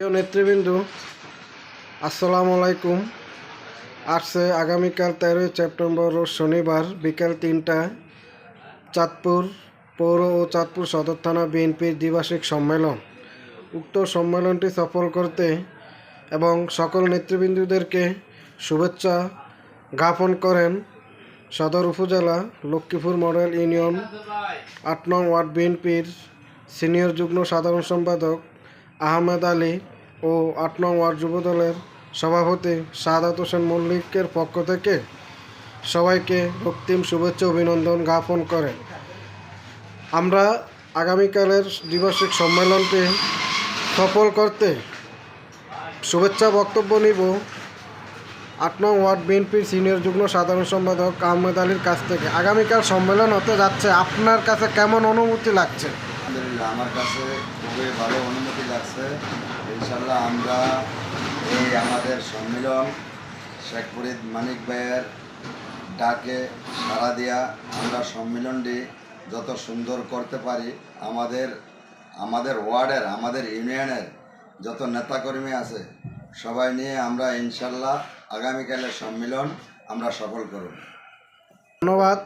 প্রিয় নেতৃবৃন্দ, আসসালামু আলাইকুম। আসছে আগামীকাল তেরোই সেপ্টেম্বর ও শনিবার বিকেল তিনটায় চাঁদপুর পৌর ও চাঁদপুর সদর থানা বিএনপির দ্বিবার্ষিক সম্মেলন। উক্ত সম্মেলনটি সফল করতে এবং সকল নেতৃবৃন্দদেরকে শুভেচ্ছা জ্ঞাপন করেন সদর উপজেলা লক্ষ্মীপুর মডেল ইউনিয়ন, আট নং ওয়ার্ড বিএনপির সিনিয়র যুগ্ম সাধারণ সম্পাদক আহমেদ আলী ও আট নং ওয়ার্ড যুবদলের সভাপতি সাদাত হোসেন মল্লিকের পক্ষ থেকে সবাইকে রক্তিম শুভেচ্ছা অভিনন্দন জ্ঞাপন করে আমরা আগামীকালের দ্বিবার্ষিক সম্মেলনকে সফল করতে শুভেচ্ছা বক্তব্য নিব। আট নং ওয়ার্ড বিএনপির সিনিয়র যুগ্ম সাধারণ সম্পাদক আহমেদ আলীর কাছ থেকে। আগামীকাল সম্মেলন হতে যাচ্ছে। আপনার কাছে কেমন অনুভূতি লাগছে? আমার কাছে খুবই ভালো অনুমতি লাগছে। ইনশাল্লাহ আমরা এই আমাদের সম্মেলন শেখ ফরিদ মানিক ভাইয়ের ডাকে সাড়া দিয়া আমরা সম্মেলনটি যত সুন্দর করতে পারি, আমাদের আমাদের ওয়ার্ডের, আমাদের ইউনিয়নের যত নেতাকর্মী আছে সবাই নিয়ে আমরা ইনশাল্লাহ আগামীকালের সম্মেলন আমরা সফল করব। ধন্যবাদ।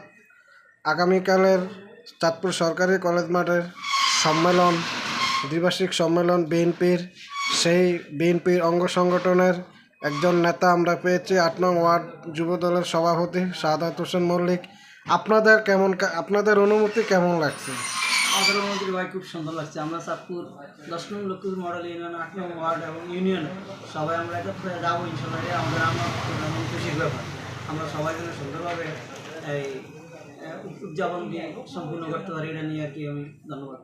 আগামীকালের চাঁদপুর সরকারি কলেজ মাঠের সম্মেলন, দ্বিবার্ষিক সম্মেলন বিএনপির। সেই বিএনপির অঙ্গ সংগঠনের একজন নেতা আমরা পেয়েছি, আট নং ওয়ার্ড যুবদলের সভাপতি সাদাত হোসেন মল্লিক। আপনাদের কেমন আপনাদের অনুমতি কেমন লাগছে? আমাদের মধ্যে ভাই খুব সুন্দর লাগছে। আমরা চাঁদপুর দশ নং লক্ষ্মীপুর মডেল ইউনিয়ন, আট নং ওয়ার্ড এবং ইউনিয়ন। সবাই আমরা একত্রে যাব ইনশাল্লাহ আমাদের আমার খুশির ব্যাপার। আমরা সবাই যেন সুন্দরভাবে এই উদযাপন দিয়ে সম্পূর্ণ করতে পারি, এটা নিয়ে আর কি আমি ধন্যবাদ।